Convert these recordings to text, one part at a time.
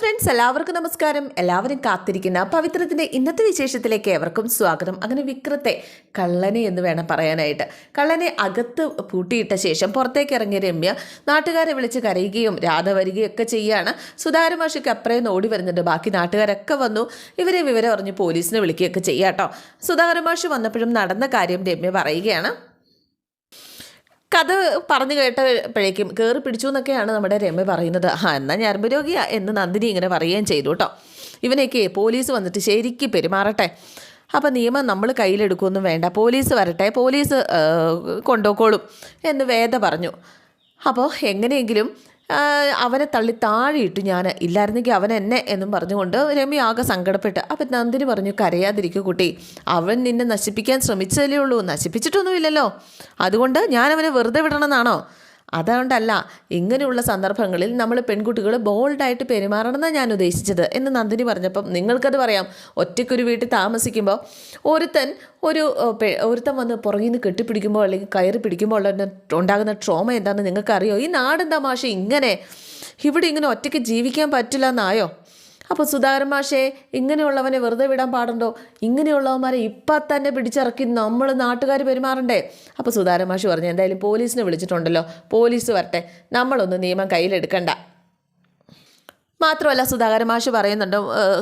Friends എല്ലാവർക്കും നമസ്കാരം. എല്ലാവരും കാത്തിരിക്കുന്ന പവിത്രത്തിന്റെ ഇന്നത്തെ വിശേഷത്തിലേക്ക് ഏവർക്കും സ്വാഗതം. അങ്ങനെ വിക്രത്തെ കള്ളനെ എന്ന് വേണം പറയാനായിട്ട്. കള്ളനെ അകത്ത് പൂട്ടിയിട്ട ശേഷം പുറത്തേക്ക് ഇറങ്ങിയ രമ്യ നാട്ടുകാരെ വിളിച്ച് കരയുകയും രാധ വരികയും ഒക്കെ ചെയ്യാണ് സുധാരമാഷിക്ക് അപ്പുറേന്ന് ഓടി വരുന്നുണ്ട്. ബാക്കി നാട്ടുകാരൊക്കെ വന്നു. ഇവരെ വിവരം അറിഞ്ഞ് പോലീസിനെ വിളിക്കുകയൊക്കെ ചെയ്യാം ചെയ്യാട്ടോ സുധാകരമാഷ് വന്നപ്പോഴും നടന്ന കാര്യം രമ്യ പറയുകയാണ്. കഥ പറഞ്ഞു കേട്ടപ്പോഴേക്കും കയറി പിടിച്ചു എന്നൊക്കെയാണ് നമ്മുടെ രമ്യ പറയുന്നത്. ആ എന്നാൽ ഞരമ്പ് രോഗിയാ എന്ന് നന്ദിനി ഇങ്ങനെ പറയുകയും ചെയ്തു കേട്ടോ ഇവനൊക്കെ പോലീസ് വന്നിട്ട് ശരിക്കും പെരുമാറട്ടെ. അപ്പം നിയമം നമ്മൾ കയ്യിലെടുക്കുമൊന്നും വേണ്ട. പോലീസ് വരട്ടെ. പോലീസ് കൊണ്ടുപോക്കോളും എന്ന് വേദ പറഞ്ഞു. അപ്പോൾ എങ്ങനെയെങ്കിലും അവനെ തള്ളി താഴെയിട്ടു ഞാൻ ഇല്ലായിരുന്നെങ്കിൽ അവൻ എന്നെ എന്നും പറഞ്ഞുകൊണ്ട് രമി ആകെ സങ്കടപ്പെട്ട്. അപ്പം നന്ദിനി പറഞ്ഞു കരയാതിരിക്കൂ കുട്ടി. അവൻ നിന്നെ നശിപ്പിക്കാൻ ശ്രമിച്ചതല്ലേ ഉള്ളൂ. നശിപ്പിച്ചിട്ടൊന്നുമില്ലല്ലോ. അതുകൊണ്ട് ഞാൻ അവനെ വെറുതെ വിടണമെന്നാണോ? അതുകൊണ്ടല്ല ഇങ്ങനെയുള്ള സന്ദർഭങ്ങളിൽ നമ്മൾ പെൺകുട്ടികൾ ബോൾഡായിട്ട് പെരുമാറണം എന്നാണ് ഞാൻ ഉദ്ദേശിച്ചത്. എന്ന് നന്ദിനി പറഞ്ഞപ്പം നിങ്ങൾക്കത് പറയാം. ഒറ്റയ്ക്കൊരു വീട്ടിൽ താമസിക്കുമ്പോൾ ഒരുത്തൻ ഒരു ഒരുത്തൻ വന്ന് പുറകിൽ നിന്ന് കെട്ടിപ്പിടിക്കുമ്പോൾ അല്ലെങ്കിൽ കയറി പിടിക്കുമ്പോൾ ഉള്ള ഉണ്ടാകുന്ന ട്രോമ എന്താണെന്ന് നിങ്ങൾക്കറിയോ? ഈ നാടൻ തമാശ ഇങ്ങനെ ഇവിടെ ഇങ്ങനെ ഒറ്റയ്ക്ക് ജീവിക്കാൻ പറ്റില്ല എന്നായോ? അപ്പോൾ സുധാകരൻ മാഷേ ഇങ്ങനെയുള്ളവനെ വെറുതെ വിടാൻ പാടുണ്ടോ? ഇങ്ങനെയുള്ളവന്മാരെ ഇപ്പം തന്നെ പിടിച്ചിറക്കി നമ്മൾ നാട്ടുകാർ പെരുമാറണ്ടേ? അപ്പോൾ സുധാകരൻ മാഷ് പറഞ്ഞു എന്തായാലും പോലീസിനെ വിളിച്ചിട്ടുണ്ടല്ലോ. പോലീസ് വരട്ടെ. നമ്മളൊന്നും നിയമം കയ്യിലെടുക്കണ്ട. മാത്രമല്ല സുധാകരൻ മാഷ് പറയുന്നുണ്ട്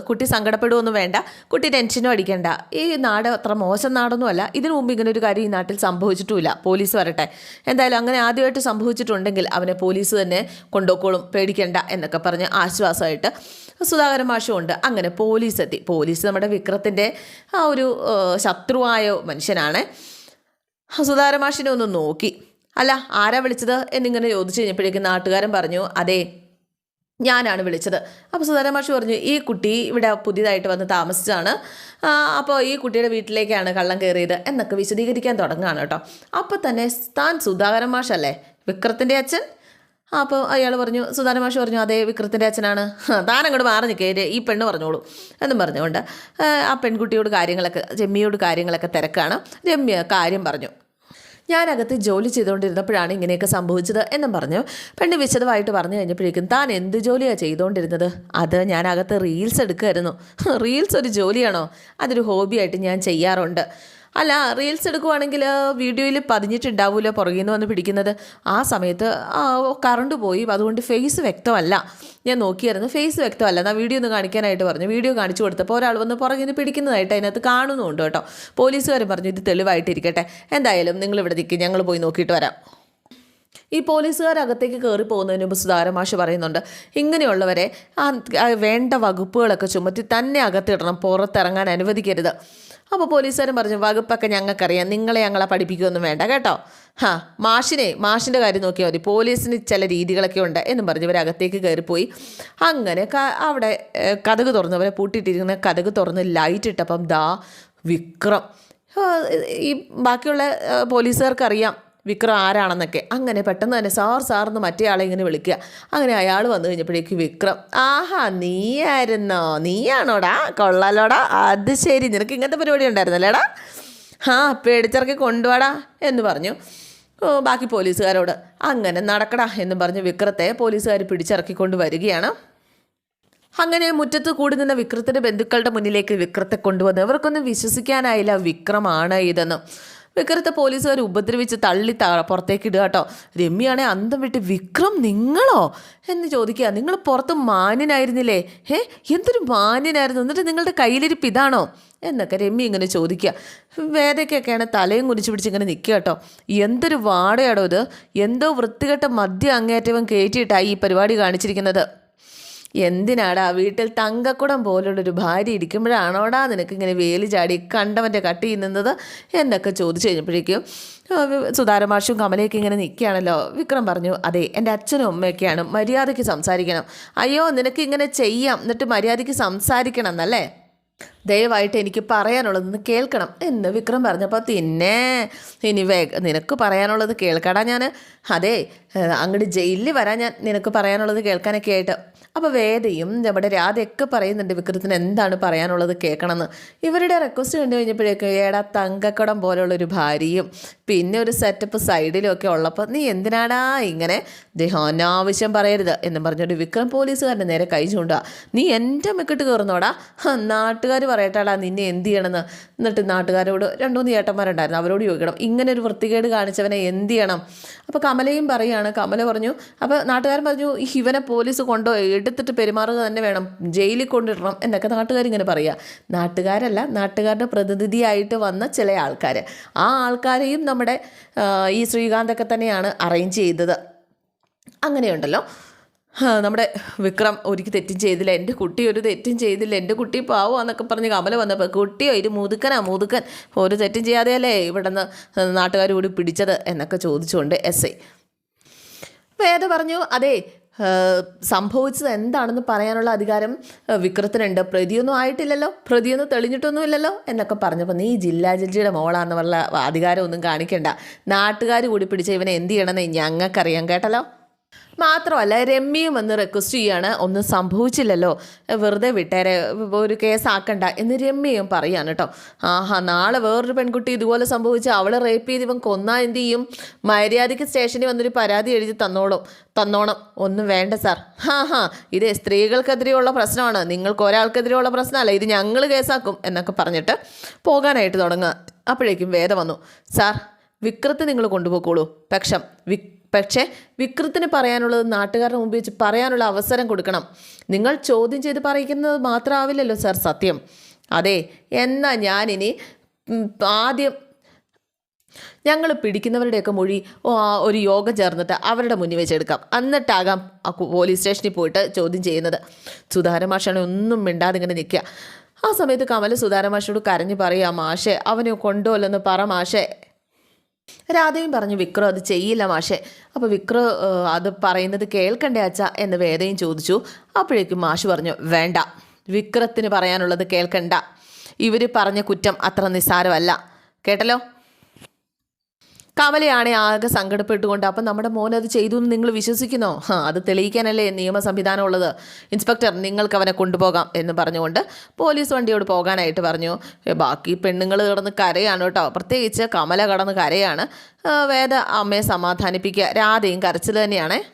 കുട്ടി സങ്കടപ്പെടുകയൊന്നും വേണ്ട. കുട്ടി ടെൻഷനും അടിക്കേണ്ട. ഈ നാട് അത്ര മോശം നാടൊന്നുമല്ല. ഇതിനു മുമ്പ് ഇങ്ങനെ ഒരു കാര്യം ഈ നാട്ടിൽ സംഭവിച്ചിട്ടുമില്ല. പോലീസ് വരട്ടെ. എന്തായാലും അങ്ങനെ ആദ്യമായിട്ട് സംഭവിച്ചിട്ടുണ്ടെങ്കിൽ അവനെ പോലീസ് തന്നെ കൊണ്ടുപോക്കോളും പേടിക്കണ്ട എന്നൊക്കെ പറഞ്ഞ് ആശ്വാസമായിട്ട് സുധാകരൻ മാഷും ഉണ്ട് അങ്ങനെ പോലീസ് എത്തി പോലീസ് നമ്മുടെ വിക്രത്തിന്റെ ആ ഒരു ശത്രുവായ മനുഷ്യനാണ്. സുധാകരൻ മാഷിനെ ഒന്ന് നോക്കി. അല്ല ആരാ വിളിച്ചത് എന്നിങ്ങനെ ചോദിച്ചു കഴിഞ്ഞപ്പോഴേക്കും നാട്ടുകാരൻ പറഞ്ഞു അതെ ഞാനാണ് വിളിച്ചത്. അപ്പോൾ സുധാര മാഷി പറഞ്ഞു ഈ കുട്ടി ഇവിടെ പുതിയതായിട്ട് വന്ന് താമസിച്ചാണ് അപ്പോൾ ഈ കുട്ടിയുടെ വീട്ടിലേക്കാണ് കള്ളം കയറിയത് എന്നൊക്കെ വിശദീകരിക്കാൻ തുടങ്ങുകയാണ് കേട്ടോ. അപ്പോൾ തന്നെ താൻ സുധാകരൻ മാഷല്ലേ? വിക്രത്തിന്റെ അച്ഛൻ? അപ്പോൾ അയാൾ പറഞ്ഞു സുധാന മാഷ് പറഞ്ഞു അതേ വിക്രത്തിന്റെ അച്ഛനാണ്. താൻ അങ്ങോട്ട് മാറി നിൽക്കേ ഈ പെണ്ണ് പറഞ്ഞോളൂ എന്നും പറഞ്ഞുകൊണ്ട് ആ, പെൺകുട്ടിയോട് കാര്യങ്ങളൊക്കെ രമ്യയോട് കാര്യങ്ങളൊക്കെ തിരക്കാണ്. രമ്യ കാര്യം പറഞ്ഞു ഞാനകത്ത് ജോലി ചെയ്തുകൊണ്ടിരുന്നപ്പോഴാണ് ഇങ്ങനെയൊക്കെ സംഭവിച്ചത് എന്നും പറഞ്ഞു. പെണ്ണ് വിശദമായിട്ട് പറഞ്ഞു കഴിഞ്ഞപ്പോഴേക്കും താൻ എന്ത് ജോലിയാണ് ചെയ്തുകൊണ്ടിരുന്നത് അത് ഞാനകത്ത് റീൽസ് എടുക്കുമായിരുന്നു റീൽസ് ഒരു ജോലിയാണോ? അതൊരു ഹോബിയായിട്ട് ഞാൻ ചെയ്യാറുണ്ട്. അല്ല റീൽസ് എടുക്കുവാണെങ്കിൽ വീഡിയോയിൽ പതിഞ്ഞിട്ടുണ്ടാവില്ല പുറകിൽ നിന്ന് വന്ന് പിടിക്കുന്നത്? ആ സമയത്ത് കറണ്ട് പോയി. അതുകൊണ്ട് ഫേസ് വ്യക്തമല്ല. ഞാൻ നോക്കിയായിരുന്നു ഫേസ് വ്യക്തമല്ല. എന്നാൽ വീഡിയോ ഒന്ന് കാണിക്കാനായിട്ട് പറഞ്ഞു. വീഡിയോ കാണിച്ചു കൊടുത്തപ്പോൾ ഒരാൾ വന്ന് പുറകിൽ നിന്ന് പിടിക്കുന്നതായിട്ട് അതിനകത്ത് കാണുന്നുണ്ട് കേട്ടോ. പോലീസുകാരും പറഞ്ഞു ഇത് തെളിവായിട്ടിരിക്കട്ടെ. എന്തായാലും നിങ്ങൾ ഇവിടെ നിൽക്കും ഞങ്ങൾ പോയി നോക്കിയിട്ട് വരാം. ഈ പോലീസുകാർ അകത്തേക്ക് കയറി പോകുന്നതിന് മുമ്പ് സുധാരമാഷ് പറയുന്നുണ്ട് ഇങ്ങനെയുള്ളവരെ വേണ്ട വകുപ്പുകളൊക്കെ ചുമത്തി തന്നെ അകത്തിടണം പുറത്തിറങ്ങാൻ അനുവദിക്കരുത്. അപ്പോൾ പോലീസുകാരും പറഞ്ഞു വകുപ്പൊക്കെ ഞങ്ങൾക്കറിയാം നിങ്ങളെ ഞങ്ങളെ പഠിപ്പിക്കുകയൊന്നും വേണ്ട കേട്ടോ? ഹാ മാഷിനെ മാഷിന്റെ കാര്യം നോക്കിയാൽ മതി പോലീസിന് ചില രീതികളൊക്കെ ഉണ്ട് എന്നും പറഞ്ഞ് ഇവർ അകത്തേക്ക് കയറിപ്പോയി. അങ്ങനെ അവിടെ കഥക് തുറന്നു തുറന്നവരെ പൂട്ടിയിട്ടിരിക്കുന്ന കഥക് തുറന്ന് ലൈറ്റ് ഇട്ടപ്പം ദാ വിക്രം. ഈ ബാക്കിയുള്ള പോലീസുകാർക്കറിയാം വിക്രം ആരാണെന്നൊക്കെ. അങ്ങനെ പെട്ടെന്ന് തന്നെ സാർ സാറെന്ന് മറ്റേ ആളെ ഇങ്ങനെ വിളിക്കുക. അങ്ങനെ അയാൾ വന്നു കഴിഞ്ഞപ്പോഴേക്കും വിക്രം ആഹാ നീയായിരുന്നോ? നീയാണോടാ? കൊള്ളാലോടാ? അത് ശരി നിനക്ക് ഇങ്ങനത്തെ പരിപാടി ഉണ്ടായിരുന്നല്ലേടാ? ആ പേടിച്ചിറക്കി കൊണ്ടുവാടാ എന്ന് പറഞ്ഞു. ബാക്കി പോലീസുകാരോട് അങ്ങനെ നടക്കടാ എന്ന് പറഞ്ഞ് വിക്രത്തെ പോലീസുകാർ പിടിച്ചിറക്കിക്കൊണ്ട് വരികയാണ്. അങ്ങനെ മുറ്റത്ത് കൂടി നിന്ന വിക്രത്തിന്റെ ബന്ധുക്കളുടെ മുന്നിലേക്ക് വിക്രത്തെ കൊണ്ടുവന്ന് ഇവർക്കൊന്നും വിശ്വസിക്കാനായില്ല വിക്രമാണ് ഇതെന്ന്. വിക്രത്തെ പോലീസുകാർ ഉപദ്രവിച്ച് തള്ളി പുറത്തേക്ക് ഇടുക കേട്ടോ. രമ്യാണെ അന്തം വിട്ട് വിക്രം നിങ്ങളോ? എന്ന് ചോദിക്കുക. നിങ്ങൾ പുറത്ത് മാന്യനായിരുന്നില്ലേ? ഏ എന്തൊരു മാന്യനായിരുന്നു? എന്നിട്ട് നിങ്ങളുടെ കയ്യിലിരിപ്പ് ഇതാണോ? എന്നൊക്കെ രമ്യ ഇങ്ങനെ ചോദിക്കുക. വേദയ്ക്കൊക്കെയാണ് തലയും കുനിച്ച് പിടിച്ച് ഇങ്ങനെ നിൽക്കുക കേട്ടോ. എന്തൊരു വാടയാടോ ഇത്. എന്തോ വൃത്തികെട്ട മദ്യം അങ്ങേറ്റവും കയറ്റിയിട്ടായി ഈ പരിപാടി കാണിച്ചിരിക്കുന്നത്. എന്തിനാടാ? വീട്ടിൽ തങ്കക്കുടം പോലുള്ളൊരു ഭാര്യ ഇരിക്കുമ്പോഴാണോടാ നിനക്ക് ഇങ്ങനെ വേലി ചാടി കണ്ടവന്റെ കട്ടി നിന്നത് എന്നൊക്കെ ചോദിച്ചു കഴിഞ്ഞപ്പോഴേക്കും സുതാരമാഷും കമലയൊക്കെ ഇങ്ങനെ നിൽക്കുകയാണല്ലോ. വിക്രം പറഞ്ഞു അതെ എന്റെ അച്ഛനും അമ്മയൊക്കെയാണ്. മര്യാദയ്ക്ക് സംസാരിക്കണം. അയ്യോ നിനക്ക് ഇങ്ങനെ ചെയ്യാം. എന്നിട്ട് മര്യാദയ്ക്ക് സംസാരിക്കണം എന്നല്ലേ? ദയവായിട്ട് എനിക്ക് പറയാനുള്ളതെന്ന് കേൾക്കണം. എന്ന് വിക്രം പറഞ്ഞപ്പോൾ പിന്നെ ഇനി വേഗ നിനക്ക് പറയാനുള്ളത് കേൾക്കടാ ഞാൻ അതെ അങ്ങോട്ട് ജയിലിൽ വരാൻ ഞാൻ നിനക്ക് പറയാനുള്ളത് കേൾക്കാനൊക്കെ ആയിട്ട്. അപ്പോൾ വേദയും നമ്മുടെ രാധയൊക്കെ പറയുന്നുണ്ട് വിക്രത്തിന് എന്താണ് പറയാനുള്ളത് കേൾക്കണമെന്ന്. ഇവരുടെ റിക്വസ്റ്റ് കണ്ടു കഴിഞ്ഞപ്പോഴേക്കും ഏടാ തങ്കക്കടം പോലുള്ളൊരു ഭാര്യയും പിന്നെ ഒരു സെറ്റപ്പ് സൈഡിലും ഒക്കെ ഉള്ളപ്പോൾ നീ എന്തിനാടാ ഇങ്ങനെ ദേഹം അനാവശ്യം പറയരുത്? എന്ന് പറഞ്ഞൊരു വിക്രം പോലീസുകാരന്റെ നേരെ കൈ ചൂണ്ടുക. നീ എന്റെ മിക്കിട്ട് കയറുന്നോടാ? നാട്ടുകാർ പറയട്ടാടാ നിന്നെ എന്ത് ചെയ്യണമെന്ന്. എന്നിട്ട് നാട്ടുകാരോട് രണ്ടു മൂന്ന് ചേട്ടന്മാരുണ്ടായിരുന്നു അവരോട് ചോദിക്കണം. ഇങ്ങനെ ഒരു വൃത്തികേട് കാണിച്ചവനെ എന്ത് ചെയ്യണം? അപ്പോൾ കമലയും പറയുകയാണ് കമല പറഞ്ഞു അപ്പോൾ നാട്ടുകാരൻ പറഞ്ഞു ഇവനെ പോലീസ് കൊണ്ടോ എടുത്തിട്ട് പെരുമാറുക തന്നെ വേണം. ജയിലിൽ കൊണ്ടിടണം എന്നൊക്കെ നാട്ടുകാരിങ്ങനെ പറയുക നാട്ടുകാരല്ല നാട്ടുകാരുടെ പ്രതിനിധിയായിട്ട് വന്ന ചില ആൾക്കാർ ആ ആൾക്കാരെയും നമ്മുടെ ഈ ശ്രീകാന്തൊക്കെ തന്നെയാണ് അറേഞ്ച് ചെയ്തത്. അങ്ങനെയുണ്ടല്ലോ. നമ്മുടെ വിക്രം ഒരിക്കൽ തെറ്റും ചെയ്തില്ല. എന്റെ കുട്ടി ഒരു തെറ്റും ചെയ്തില്ല. എന്റെ കുട്ടി പാവോ എന്നൊക്കെ പറഞ്ഞ് കമല വന്നപ്പോൾ കുട്ടിയോ ഇത് മുതുക്കനാ മുതുക്കൻ. ഒരു തെറ്റും ചെയ്യാതെയല്ലേ ഇവിടെ നിന്ന് നാട്ടുകാർ കൂടി പിടിച്ചത്? എന്നൊക്കെ ചോദിച്ചുകൊണ്ട് എസ് ഐ വേദ പറഞ്ഞു അതെ സംഭവിച്ചത് എന്താണെന്ന് പറയാനുള്ള അധികാരം വിക്രത്തിനുണ്ട്. പ്രതിയൊന്നും ആയിട്ടില്ലല്ലോ. പ്രതിയൊന്നും തെളിഞ്ഞിട്ടൊന്നുമില്ലല്ലോ എന്നൊക്കെ പറഞ്ഞപ്പോൾ നീ ജില്ലാ ജഡ്ജിയുടെ മോളാന്ന് പറഞ്ഞ അധികാരമൊന്നും കാണിക്കണ്ട. നാട്ടുകാർ കൂടി പിടിച്ച ഇവനെ എന്ത് ചെയ്യണമെന്ന് ഞങ്ങൾക്കറിയാം കേട്ടല്ലോ. മാത്രമല്ല രമ്യയും വന്ന് റിക്വസ്റ്റ് ചെയ്യാണ് ഒന്നും സംഭവിച്ചില്ലല്ലോ വെറുതെ വിട്ടേരെ ഒരു കേസാക്കണ്ട എന്ന് രമ്യയും പറയാണ് കേട്ടോ ആഹാ നാളെ വേറൊരു പെൺകുട്ടി ഇതുപോലെ സംഭവിച്ച് അവൾ റേപ്പ് ചെയ്ത് ഇവൻ കൊന്നാ എന്ത് ചെയ്യും? മര്യാദയ്ക്ക് സ്റ്റേഷനിൽ വന്നൊരു പരാതി എഴുതി തന്നോളും തന്നോണം. ഒന്നും വേണ്ട സാർ ഹാ ഹാ ഇത് സ്ത്രീകൾക്കെതിരെയുള്ള പ്രശ്നമാണ്. നിങ്ങൾക്ക് ഒരാൾക്കെതിരെയുള്ള പ്രശ്നമല്ല ഇത് ഞങ്ങൾ കേസാക്കും എന്നൊക്കെ പറഞ്ഞിട്ട് പോകാനായിട്ട് തുടങ്ങുക. അപ്പോഴേക്കും വേദ വന്നു. സാർ വിക്രത്ത് നിങ്ങൾ കൊണ്ടുപോയിക്കോളൂ. പക്ഷം വിക് പക്ഷേ വിക്രത്തിന് പറയാനുള്ളത് നാട്ടുകാരുടെ മുമ്പിൽ വെച്ച് പറയാനുള്ള അവസരം കൊടുക്കണം. നിങ്ങൾ ചോദ്യം ചെയ്ത് പറയിക്കുന്നത് മാത്രമാവില്ലല്ലോ സാർ സത്യം. അതെ എന്നാ ഞാനിനി ആദ്യം ഞങ്ങൾ പിടിക്കുന്നവരുടെയൊക്കെ മൊഴി ഒരു യോഗം ചേർന്നിട്ട് അവരുടെ മുന്നിൽ വെച്ചെടുക്കാം എന്നിട്ടാകാം പോലീസ് സ്റ്റേഷനിൽ പോയിട്ട് ചോദ്യം ചെയ്യുന്നത്. സുധാരമാഷാണ് ഒന്നും മിണ്ടാതെ ഇങ്ങനെ നിൽക്കുക. ആ സമയത്ത് കമൽ സുധാരമാഷോട് കരഞ്ഞു പറയുക മാഷെ അവനെ കൊണ്ടുപോലെന്ന് പറ മാഷെ. രാധയും പറഞ്ഞു വിക്രം അത് ചെയ്യില്ല മാഷെ. അപ്പോൾ വിക്രം അത് പറയുന്നത് കേൾക്കണ്ടേ അച്ഛ? എന്ന് വേദയും ചോദിച്ചു. അപ്പോഴേക്കും മാഷ് പറഞ്ഞു വേണ്ട. വിക്രത്തിന് പറയാനുള്ളത് കേൾക്കണ്ട. ഇവർ പറഞ്ഞ കുറ്റം അത്ര നിസ്സാരമല്ല. കേട്ടല്ലോ? കമലയാണെ ആകെ സങ്കടപ്പെട്ടുകൊണ്ട്. അപ്പം നമ്മുടെ മോൻ അത് ചെയ്തു എന്ന് നിങ്ങൾ വിശ്വസിക്കുന്നോ? അത് തെളിയിക്കാനല്ലേ നിയമ സംവിധാനം ഉള്ളത്. ഇൻസ്പെക്ടർ നിങ്ങൾക്ക് അവനെ കൊണ്ടുപോകാം എന്ന് പറഞ്ഞുകൊണ്ട് പോലീസ് വണ്ടിയോട് പോകാനായിട്ട് പറഞ്ഞു. ബാക്കി പെണ്ണുങ്ങൾ കിടന്ന് കരയാണ് കേട്ടോ. പ്രത്യേകിച്ച് കമല കടന്ന് കരയാണ്. വേദ അമ്മയെ സമാധാനിപ്പിക്കുക. രാധയും കരച്ചിൽ തന്നെയാണേ.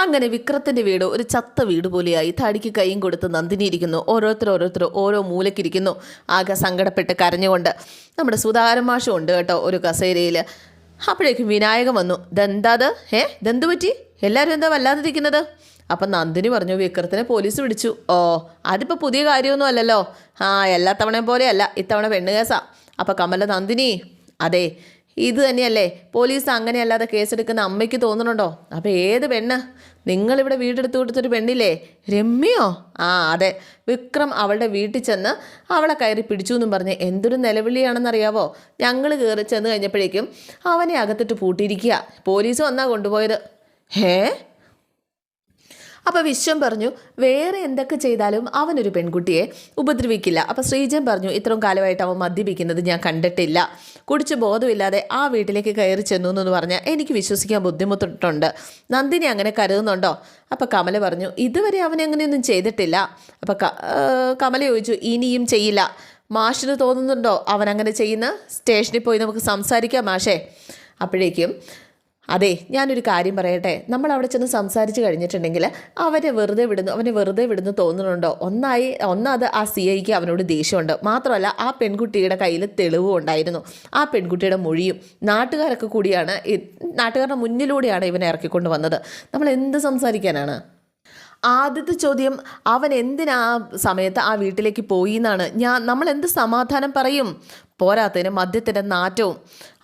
അങ്ങനെ വിക്രത്തിന്റെ വീട് ഒരു ചത്ത വീട് പോലെയായി. തടിക്ക് കൈയും കൊടുത്ത് നന്ദിനി ഇരിക്കുന്നു. ഓരോരുത്തർ ഓരോരുത്തർ ഓരോ മൂലക്കിരിക്കുന്നു ആകെ സങ്കടപ്പെട്ട് കരഞ്ഞുകൊണ്ട്. നമ്മുടെ സുധാകരൻ ഉണ്ട് കേട്ടോ ഒരു കസേരയിൽ അപ്പോഴേക്കും വിനായകൻ വന്നു. ഇതെന്താത് ഏ ഇതെന്ത് പറ്റി? എല്ലാവരും എന്താ വല്ലാതിരിക്കുന്നത്? അപ്പം നന്ദിനി പറഞ്ഞു വിക്രത്തിനെ പോലീസ് പിടിച്ചു. ഓ അതിപ്പോൾ പുതിയ കാര്യമൊന്നും അല്ലല്ലോ. ആ എല്ലാ തവണയും പോലെയല്ല. ഇത്തവണ പെണ്ണുകേസാ. അപ്പം കമല നന്ദിനി അതെ ഇത് തന്നെയല്ലേ? പോലീസ് അങ്ങനെയല്ലാതെ കേസെടുക്കുന്ന അമ്മയ്ക്ക് തോന്നുന്നുണ്ടോ? അപ്പോൾ ഏത് പെണ്ണ്? നിങ്ങളിവിടെ വീടെടുത്ത് കൊടുത്തൊരു പെണ്ണില്ലേ? രമ്യോ ആ അതെ. വിക്രം അവളുടെ വീട്ടിൽ ചെന്ന് അവളെ കയറി പിടിച്ചു എന്നും പറഞ്ഞ് എന്തൊരു നിലവിളിയാണെന്നറിയാവോ? ഞങ്ങൾ കയറി ചെന്ന് കഴിഞ്ഞപ്പോഴേക്കും അവനെ അകത്തിട്ട് പൂട്ടിയിരിക്കുക. പോലീസ് വന്നാ കൊണ്ടുപോയത്. ഹേ? അപ്പോൾ വിശ്വം പറഞ്ഞു വേറെ എന്തൊക്കെ ചെയ്താലും അവനൊരു പെൺകുട്ടിയെ ഉപദ്രവിക്കില്ല. അപ്പോൾ ശ്രീജൻ പറഞ്ഞു ഇത്രയും കാലമായിട്ട് അവൻ മദ്യപിക്കുന്നത് ഞാൻ കണ്ടിട്ടില്ല. കുടിച്ച് ബോധമില്ലാതെ ആ വീട്ടിലേക്ക് കയറി ചെന്നു എന്ന് പറഞ്ഞാൽ എനിക്ക് വിശ്വസിക്കാൻ ബുദ്ധിമുട്ടുണ്ട്. നന്ദിനി അങ്ങനെ കരുതുന്നുണ്ടോ? അപ്പോൾ കമല പറഞ്ഞു ഇതുവരെ അവൻ ചെയ്തിട്ടില്ല. അപ്പോൾ കമല ചോദിച്ചു ഇനിയും ചെയ്യില്ല. മാഷിന് തോന്നുന്നുണ്ടോ അവൻ അങ്ങനെ ചെയ്യുന്ന? സ്റ്റേഷനിൽ പോയി നമുക്ക് സംസാരിക്കാം മാഷേ. അപ്പോഴേക്കും അതെ ഞാനൊരു കാര്യം പറയട്ടെ. നമ്മൾ അവിടെ ചെന്ന് സംസാരിച്ച് കഴിഞ്ഞിട്ടുണ്ടെങ്കിൽ അവരെ വെറുതെ വിടുന്നു അവനെ വെറുതെ വിടുന്നു തോന്നുന്നുണ്ടോ? ഒന്നായി ഒന്നത് ആ സി ഐക്ക് അവനോട് ദേഷ്യമുണ്ട്. മാത്രമല്ല ആ പെൺകുട്ടിയുടെ കയ്യിൽ തെളിവും ഉണ്ടായിരുന്നു. ആ പെൺകുട്ടിയുടെ മൊഴിയും നാട്ടുകാരൊക്കെ കൂടിയാണ് നാട്ടുകാരുടെ മുന്നിലൂടെയാണ് ഇവനെ ഇറക്കിക്കൊണ്ട് വന്നത്. നമ്മൾ എന്ത് സംസാരിക്കാനാണ്? ആദ്യത്തെ ചോദ്യം അവൻ എന്തിനാ സമയത്ത് ആ വീട്ടിലേക്ക് പോയി എന്നാണ്. ഞാൻ നമ്മൾ എന്ത് സമാധാനം പറയും? പോരാത്തതിന് മദ്യത്തിന്റെ നാറ്റവും.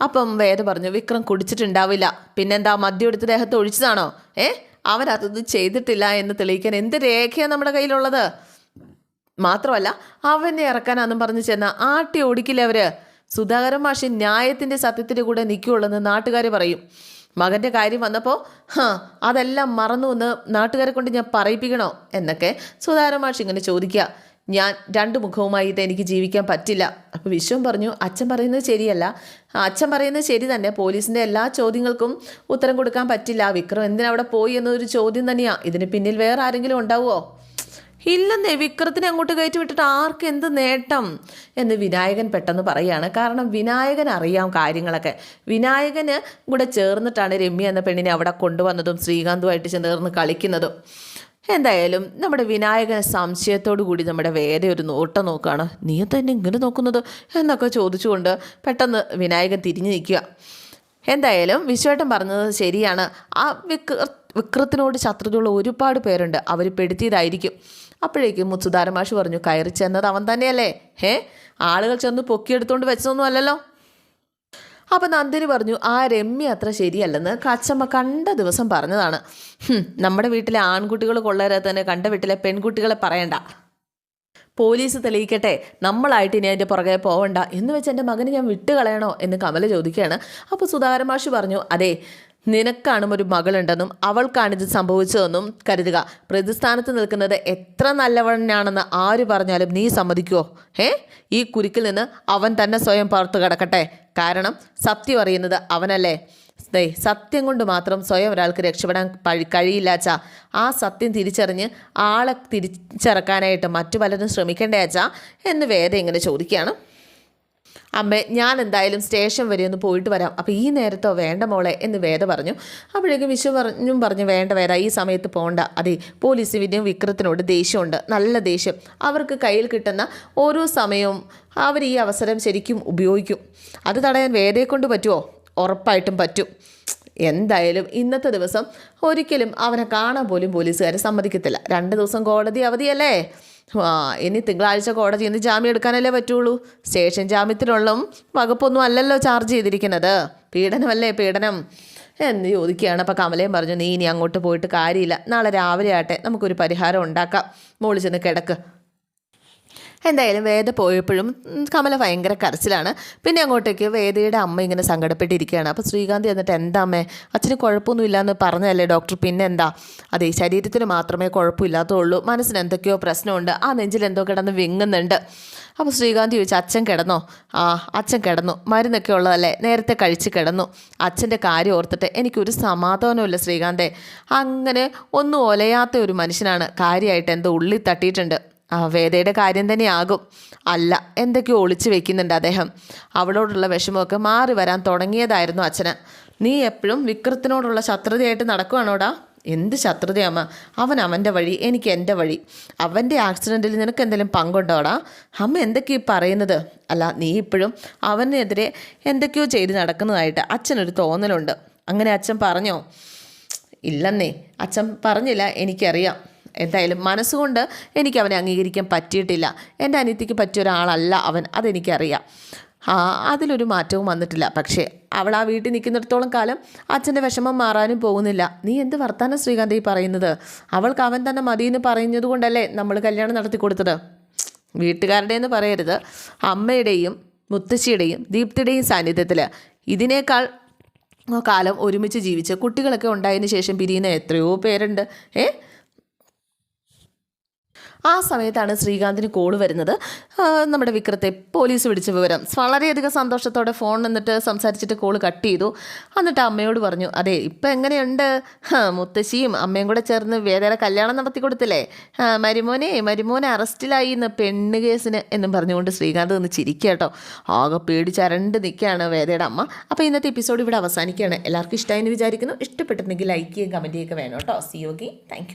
അപ്പം വേദ പറഞ്ഞു വിക്രം കുടിച്ചിട്ടുണ്ടാവില്ല. പിന്നെന്താ മദ്യം എടുത്ത് ദേഹത്ത് ഒഴിച്ചതാണോ? ഏ? അവനതൊന്നും ചെയ്തിട്ടില്ല എന്ന് തെളിയിക്കാൻ എന്ത് രേഖയാണ് നമ്മുടെ കയ്യിലുള്ളത്? മാത്രമല്ല അവനെ ഇറക്കാനാന്നും പറഞ്ഞു ചെന്ന ആട്ടി ഓടിക്കില്ല അവർ? സുധാകരൻ മാഷി ന്യായത്തിന്റെ സത്യത്തിന്റെ കൂടെ നിൽക്കുകയുള്ളെന്ന് നാട്ടുകാർ പറയും. മകന്റെ കാര്യം വന്നപ്പോൾ ഹാ അതെല്ലാം മറന്നു എന്ന് നാട്ടുകാരെ കൊണ്ട് ഞാൻ പറയിപ്പിക്കണോ? എന്നൊക്കെ സുധാകരൻ മാഷി ഇങ്ങനെ ചോദിക്കുക. ഞാൻ രണ്ട് മുഖവുമായിട്ട് എനിക്ക് ജീവിക്കാൻ പറ്റില്ല. അപ്പോൾ വിശ്വം പറഞ്ഞു അച്ഛൻ പറയുന്നത് ശരിയല്ല. അച്ഛൻ പറയുന്നത് ശരി തന്നെ. പോലീസിന്റെ എല്ലാ ചോദ്യങ്ങൾക്കും ഉത്തരം കൊടുക്കാൻ പറ്റില്ല. വിക്രം എന്തിനവിടെ പോയി എന്നൊരു ചോദ്യം തന്നെയാണ് ഇതിന് പിന്നിൽ വേറെ ആരെങ്കിലും ഉണ്ടാവുമോ ഇല്ലെന്നേ വിക്രത്തിനെ അങ്ങോട്ട് കയറ്റി വിട്ടിട്ട് ആർക്ക് എന്ത് നേട്ടം? എന്ന് വിനായകൻ പെട്ടെന്ന് പറയുകയാണ്. കാരണം വിനായകൻ അറിയാം കാര്യങ്ങളൊക്കെ. വിനായകന് കൂടെ ചേർന്നിട്ടാണ് രമ്യ എന്ന പെണ്ണിനെ അവിടെ കൊണ്ടുവന്നതും ശ്രീകാന്തുമായിട്ട് ചേർന്ന് കളിക്കുന്നതും. എന്തായാലും നമ്മുടെ വിനായകൻ സംശയത്തോടു കൂടി നമ്മുടെ വേദ ഒരു നോട്ടം നോക്കുകയാണ്. നീ തന്നെ ഇങ്ങനെ നോക്കുന്നത്? എന്നൊക്കെ ചോദിച്ചുകൊണ്ട് പെട്ടെന്ന് വിനായകൻ തിരിഞ്ഞു നിൽക്കുക. എന്തായാലും വിശ്വേട്ടൻ പറഞ്ഞത് ശരിയാണ്. ആ വിക്ര വിക്രത്തിനോട് ശത്രുതയുള്ള ഒരുപാട് പേരുണ്ട്. അവർ പെടുത്തിയതായിരിക്കും. അപ്പോഴേക്കും മുത്തുധാരമാഷ് പറഞ്ഞു കയറി ചെന്നത് അവൻ തന്നെയല്ലേ? ഏ ആളുകൾ ചെന്ന് പൊക്കിയെടുത്തുകൊണ്ട് വെച്ചതൊന്നും അല്ലല്ലോ? അപ്പം നന്ദിനി പറഞ്ഞു ആ രമ്യ അത്ര ശരിയല്ലെന്ന് കച്ചമ്മ കണ്ട ദിവസം പറഞ്ഞതാണ്. നമ്മുടെ വീട്ടിലെ ആൺകുട്ടികൾ കൊള്ളരെ തന്നെ കണ്ട വീട്ടിലെ പെൺകുട്ടികളെ പറയണ്ട. പോലീസ് തെളിയിക്കട്ടെ നമ്മളായിട്ട് ഇനി അതിന്റെ പുറകെ പോവണ്ട. എന്ന് വെച്ച് എന്റെ മകന് ഞാൻ വിട്ടുകളയണോ? എന്ന് കമല ചോദിക്കുകയാണ്. അപ്പോൾ സുധാകരമാഷി പറഞ്ഞു അതെ നിനക്കാണും ഒരു മകളുണ്ടെന്നും അവൾക്കാണ് ഇത് സംഭവിച്ചതെന്നും കരുതുക. പ്രതിസ്ഥാനത്ത് നിൽക്കുന്നത് എത്ര നല്ലവനാണെന്ന് ആര് പറഞ്ഞാലും നീ സമ്മതിക്കുമോ ഏ ഈ കുരുക്കിൽ നിന്ന് അവൻ തന്നെ സ്വയം പുറത്തു കിടക്കട്ടെ. കാരണം സത്യം അറിയുന്നത് അവനല്ലേ. ദേ സത്യം കൊണ്ട് മാത്രം സ്വയം ഒരാൾക്ക് രക്ഷപ്പെടാൻ കഴിയില്ലാച്ച ആ സത്യം തിരിച്ചറിഞ്ഞ് ആളെ തിരിച്ചിറക്കാനായിട്ട് മറ്റു പലരും ശ്രമിക്കണ്ടേ എന്ന് വേദ ഇങ്ങനെ ചോദിക്കുകയാണ്. അമ്മേ ഞാൻ എന്തായാലും സ്റ്റേഷൻ വരെ ഒന്ന് പോയിട്ട് വരാം. അപ്പോൾ ഈ നേരത്തോ വേണ്ട മോളെ എന്ന് വേദ പറഞ്ഞു. അപ്പോഴേക്കും വിശ്വ പറഞ്ഞും പറഞ്ഞു വേണ്ട വേദ ഈ സമയത്ത് പോകണ്ട അതെ പോലീസ് പോലീസിനും വിക്രത്തിനോട് ദേഷ്യമുണ്ട്. നല്ല ദേഷ്യം. അവർക്ക് കയ്യിൽ കിട്ടുന്ന ഓരോ സമയവും അവർ ഈ അവസരം ശരിക്കും ഉപയോഗിക്കും. അത് തടയാൻ വേദയെ കൊണ്ട് പറ്റുമോ ഉറപ്പായിട്ടും പറ്റും. എന്തായാലും ഇന്നത്തെ ദിവസം ഒരിക്കലും അവനെ കാണാൻ പോലും പോലീസുകാരെ സമ്മതിക്കത്തില്ല. രണ്ട് ദിവസം കോടതി അവധിയല്ലേ? ആ ഇനി തിങ്കളാഴ്ച കോടതി ഇന്ന് ജാമ്യം എടുക്കാനല്ലേ പറ്റുള്ളൂ? സ്റ്റേഷൻ ജാമ്യത്തിനുള്ള വകുപ്പൊന്നും അല്ലല്ലോ ചാർജ് ചെയ്തിരിക്കുന്നത്. പീഡനമല്ലേ പീഡനം? എന്ന് ചോദിക്കുകയാണ്. അപ്പോൾ കമലയും പറഞ്ഞു നീ ഇനി അങ്ങോട്ട് പോയിട്ട് കാര്യമില്ല. നാളെ രാവിലെ ആട്ടെ നമുക്കൊരു പരിഹാരം ഉണ്ടാക്കാം. മോളിൽ ചെന്ന് കിടക്ക്. എന്തായാലും വേദ പോയപ്പോഴും കമല ഭയങ്കര കരച്ചിലാണ്. പിന്നെ അങ്ങോട്ടേക്ക് വേദയുടെ അമ്മ ഇങ്ങനെ സങ്കടപ്പെട്ടിരിക്കുകയാണ്. അപ്പോൾ ശ്രീകാന്ത് എന്നിട്ട് എന്താ അമ്മേ അച്ഛന് കുഴപ്പമൊന്നുമില്ല എന്ന് പറഞ്ഞതല്ലേ ഡോക്ടർ? പിന്നെ എന്താ അതെ ശരീരത്തിന് മാത്രമേ കുഴപ്പമില്ലാത്തുള്ളൂ മനസ്സിന് എന്തൊക്കെയോ പ്രശ്നമുണ്ട്. ആ നെഞ്ചിൽ എന്തോ കിടന്ന് വിങ്ങുന്നുണ്ട്. അപ്പോൾ ശ്രീകാന്ത് ചോദിച്ചു അച്ഛൻ കിടന്നോ? ആ അച്ഛൻ കിടന്നു. മരുന്നൊക്കെ ഉള്ളതല്ലേ? നേരത്തെ കഴിച്ച് കിടന്നു. അച്ഛന്റെ കാര്യം ഓർത്തിട്ട് എനിക്കൊരു സമാധാനമില്ല ശ്രീകാന്തേ. അങ്ങനെ ഒന്നും ഒലയാത്ത ഒരു മനുഷ്യനാണ്. കാര്യമായിട്ട് എന്തോ ഉള്ളിൽ തട്ടിയിട്ടുണ്ട്. വേദയുടെ കാര്യം തന്നെയാകും. അല്ല എന്തൊക്കെയോ ഒളിച്ചു വെക്കുന്നുണ്ട് അദ്ദേഹം. അവളോടുള്ള വിഷമമൊക്കെ മാറി വരാൻ തുടങ്ങിയതായിരുന്നു അച്ഛന്. നീ എപ്പോഴും വിക്രത്തിനോടുള്ള ശത്രുതയായിട്ട് നടക്കുവാണോടാ? എന്ത് ശത്രുതയമ്മ അവൻ അവന്റെ വഴി എനിക്ക് എന്റെ വഴി. അവന്റെ ആക്സിഡന്റിൽ നിനക്ക് എന്തെങ്കിലും പങ്കുണ്ടോടാ? അമ്മ എന്തൊക്കെയാ ഈ പറയുന്നത്? അല്ല നീ ഇപ്പോഴും അവനെതിരെ എന്തൊക്കെയോ ചെയ്ത് നടക്കുന്നതായിട്ട് അച്ഛനൊരു തോന്നലുണ്ട്. അങ്ങനെ അച്ഛൻ പറഞ്ഞോ? ഇല്ലെന്നേ അച്ഛൻ പറഞ്ഞില്ല എനിക്കറിയാം. എന്തായാലും മനസ്സുകൊണ്ട് എനിക്ക് അവനെ അംഗീകരിക്കാൻ പറ്റിയിട്ടില്ല. എന്റെ അനിയത്തിക്ക് പറ്റിയ ഒരാളല്ല അവൻ അതെനിക്കറിയാം. ആ അതിലൊരു മാറ്റവും വന്നിട്ടില്ല. പക്ഷേ അവൾ ആ വീട്ടിൽ നിൽക്കുന്നിടത്തോളം കാലം അച്ഛന്റെ വിഷമം മാറാനും പോകുന്നില്ല. നീ എന്ത് വർത്താനം ശ്രീകാന്ത് ഈ പറയുന്നത്? അവൾക്ക് അവൻ തന്നെ മതിയെന്ന് പറയുന്നത് കൊണ്ടല്ലേ നമ്മൾ കല്യാണം നടത്തി കൊടുത്തത്? വീട്ടുകാരുടെ എന്ന് പറയരുത്. അമ്മയുടെയും മുത്തശ്ശിയുടെയും ദീപ്തിയുടെയും സാന്നിധ്യത്തിൽ ഇതിനേക്കാൾ കാലം ഒരുമിച്ച് ജീവിച്ച് കുട്ടികളൊക്കെ ഉണ്ടായതിന് ശേഷം പിരിയുന്ന എത്രയോ പേരുണ്ട്. ഏ? ആ സമയത്താണ് ശ്രീകാന്തിന് കോൾ വരുന്നത്. നമ്മുടെ വിക്രത്തെ പോലീസ് പിടിച്ച വിവരം. വളരെയധികം സന്തോഷത്തോടെ ഫോൺ എന്നിട്ട് സംസാരിച്ചിട്ട് കോൾ കട്ട് ചെയ്തു. എന്നിട്ട് അമ്മയോട് പറഞ്ഞു അതെ ഇപ്പം എങ്ങനെയുണ്ട്? മുത്തശ്ശിയും അമ്മയും കൂടെ ചേർന്ന് വേദന കല്യാണം നടത്തി കൊടുത്തില്ലേ? മരുമോനെ മരുമോനെ അറസ്റ്റിലായി എന്ന് പെണ്ണ് കേസിന് എന്നും പറഞ്ഞുകൊണ്ട് ശ്രീകാന്ത് ഒന്ന് ചിരിക്കുക കേട്ടോ. ആകെ പേടിച്ചരണ്ട് നിൽക്കുകയാണ് വേദയുടെ അമ്മ. അപ്പോൾ ഇന്നത്തെ എപ്പിസോഡ് ഇവിടെ അവസാനിക്കുകയാണ്. എല്ലാവർക്കും ഇഷ്ടമായി എന്ന് വിചാരിക്കുന്നു. ഇഷ്ടപ്പെട്ടിട്ടുണ്ടെങ്കിൽ ലൈക്ക് ചെയ്യുകയും കമന്റ് ചെയ്യുക വേണം കേട്ടോ. സി യോഗി താങ്ക്